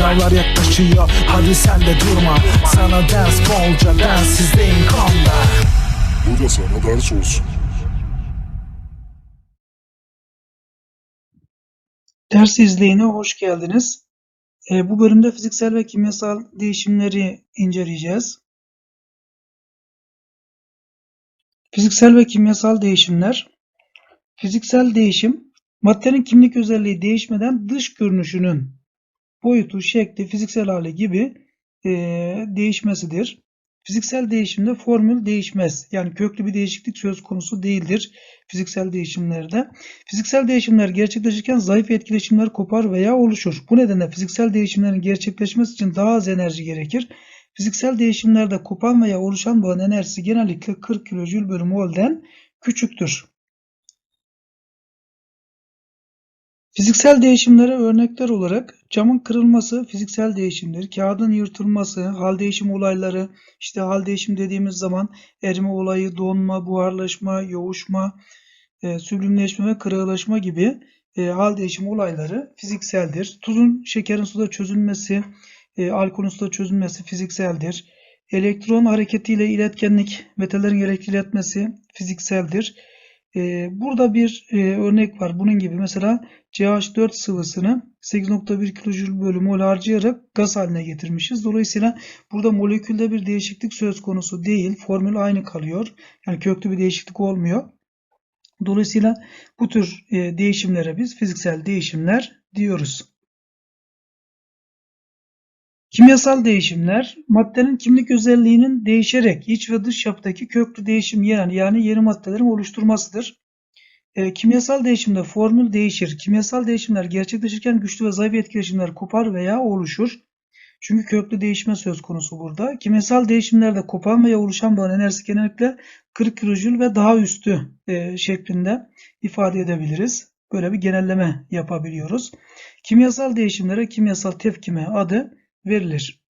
Sınavlar yaklaşıyor hadi sen de durma Sana ders bolca densizliğin konda Bu da sana ders olsun. Ders izleyine hoş geldiniz. Ee, bu bölümde fiziksel ve kimyasal değişimleri inceleyeceğiz. Fiziksel ve kimyasal değişimler. Fiziksel değişim, maddenin kimlik özelliği değişmeden dış görünüşünün boyutu, şekli, fiziksel hali gibi e, değişmesidir. Fiziksel değişimde formül değişmez. Yani köklü bir değişiklik söz konusu değildir fiziksel değişimlerde. Fiziksel değişimler gerçekleşirken zayıf etkileşimler kopar veya oluşur. Bu nedenle fiziksel değişimlerin gerçekleşmesi için daha az enerji gerekir. Fiziksel değişimlerde kopan veya oluşan bağın enerjisi genellikle 40 kilojül bölü mol'den küçüktür. Fiziksel değişimlere örnekler olarak camın kırılması fiziksel değişimdir. Kağıdın yırtılması, hal değişim olayları, işte hal değişim dediğimiz zaman erime olayı, donma, buharlaşma, yoğuşma, e, süblimleşme ve kırılaşma gibi e, hal değişim olayları fizikseldir. Tuzun şekerin suda çözülmesi, e, alkolün suda çözülmesi fizikseldir. Elektron hareketiyle iletkenlik, metallerin elektrik iletmesi fizikseldir. E, burada bir e, örnek var. Bunun gibi mesela CH4 sıvısını 8.1 kilojül bölü mol harcayarak gaz haline getirmişiz. Dolayısıyla burada molekülde bir değişiklik söz konusu değil. Formül aynı kalıyor. Yani köklü bir değişiklik olmuyor. Dolayısıyla bu tür e, değişimlere biz fiziksel değişimler diyoruz. Kimyasal değişimler, maddenin kimlik özelliğinin değişerek iç ve dış yapıdaki köklü değişim yani, yani yeni maddelerin oluşturmasıdır. E, kimyasal değişimde formül değişir. Kimyasal değişimler gerçekleşirken güçlü ve zayıf etkileşimler kopar veya oluşur. Çünkü köklü değişme söz konusu burada. Kimyasal değişimlerde kopan veya oluşan bağın enerjisi genellikle 40 kilojül ve daha üstü e, şeklinde ifade edebiliriz. Böyle bir genelleme yapabiliyoruz. Kimyasal değişimlere kimyasal tepkime adı verilir.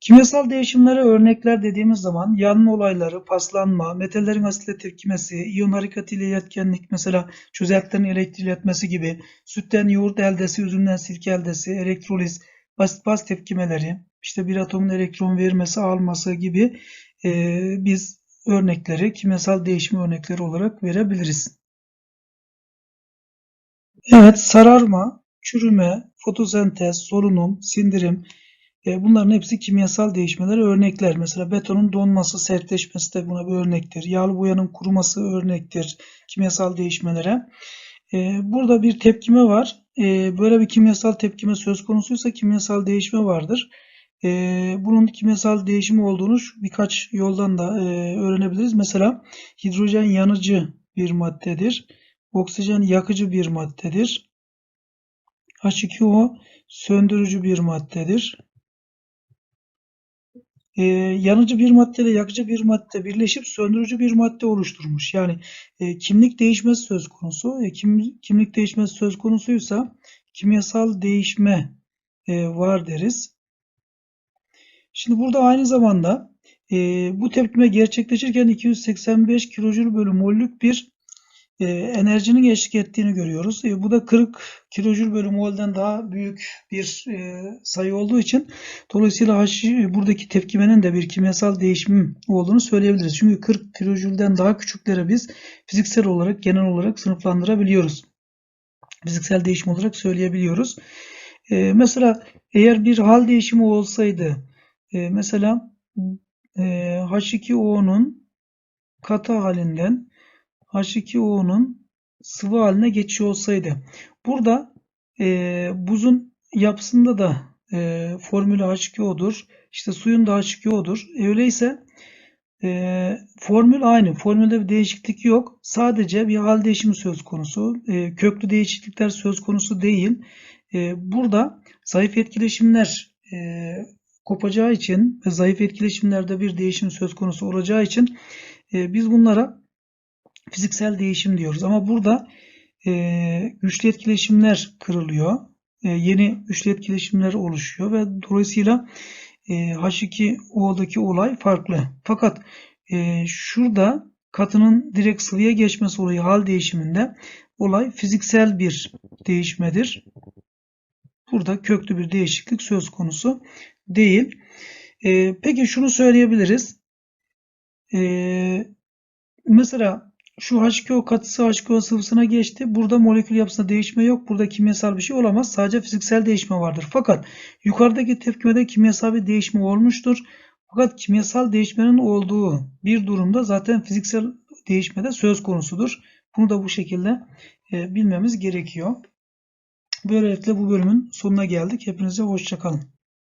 Kimyasal değişimlere örnekler dediğimiz zaman yanma olayları, paslanma, metallerin asitle tepkimesi, iyon hareketiyle iletkenlik, mesela çözeltilerin elektrik iletmesi gibi, sütten yoğurt eldesi, üzümden sirke eldesi, elektroliz, basit baz tepkimeleri, işte bir atomun elektron vermesi, alması gibi e, biz örnekleri kimyasal değişim örnekleri olarak verebiliriz. Evet, sararma, çürüme, fotosentez, solunum, sindirim, e, bunların hepsi kimyasal değişmelere örnekler. Mesela betonun donması, sertleşmesi de buna bir örnektir. Yağlı boyanın kuruması örnektir kimyasal değişmelere. E, burada bir tepkime var. E, böyle bir kimyasal tepkime söz konusuysa kimyasal değişme vardır. Bunun kimyasal değişimi olduğunu birkaç yoldan da öğrenebiliriz. Mesela hidrojen yanıcı bir maddedir. Oksijen yakıcı bir maddedir. H2O söndürücü bir maddedir e, yanıcı bir madde ile yakıcı bir madde birleşip söndürücü bir madde oluşturmuş. Yani e, kimlik değişmesi söz konusu. E, kim, kimlik değişmesi söz konusuysa kimyasal değişme e, var deriz. Şimdi burada aynı zamanda e, bu tepkime gerçekleşirken 285 kilojül bölü mollük bir e, enerjinin eşlik ettiğini görüyoruz. E, bu da 40 kilojül bölü mol'den daha büyük bir e, sayı olduğu için dolayısıyla H, buradaki tepkimenin de bir kimyasal değişim olduğunu söyleyebiliriz. Çünkü 40 kilojülden daha küçüklere biz fiziksel olarak genel olarak sınıflandırabiliyoruz. Fiziksel değişim olarak söyleyebiliyoruz. E, mesela eğer bir hal değişimi olsaydı e, mesela e, H2O'nun katı halinden H2O'nun sıvı haline geçiyor olsaydı. Burada e, buzun yapısında da e, formülü H2O'dur. İşte suyun da H2O'dur. E, öyleyse e, formül aynı. Formülde bir değişiklik yok. Sadece bir hal değişimi söz konusu. E, köklü değişiklikler söz konusu değil. E, burada zayıf etkileşimler e, kopacağı için ve zayıf etkileşimlerde bir değişim söz konusu olacağı için e, biz bunlara fiziksel değişim diyoruz. Ama burada e, güçlü etkileşimler kırılıyor. E, yeni güçlü etkileşimler oluşuyor ve dolayısıyla e, H2O'daki olay farklı. Fakat e, şurada katının direkt sıvıya geçmesi olayı hal değişiminde olay fiziksel bir değişmedir. burada köklü bir değişiklik söz konusu değil. Ee, peki şunu söyleyebiliriz. Ee, mesela şu H2O katısı H2O sıvısına geçti. Burada molekül yapısında değişme yok. Burada kimyasal bir şey olamaz. Sadece fiziksel değişme vardır. Fakat yukarıdaki tepkimede kimyasal bir değişme olmuştur. Fakat kimyasal değişmenin olduğu bir durumda zaten fiziksel değişme de söz konusudur. Bunu da bu şekilde e, bilmemiz gerekiyor. Böylelikle bu bölümün sonuna geldik. Hepinize hoşça kalın.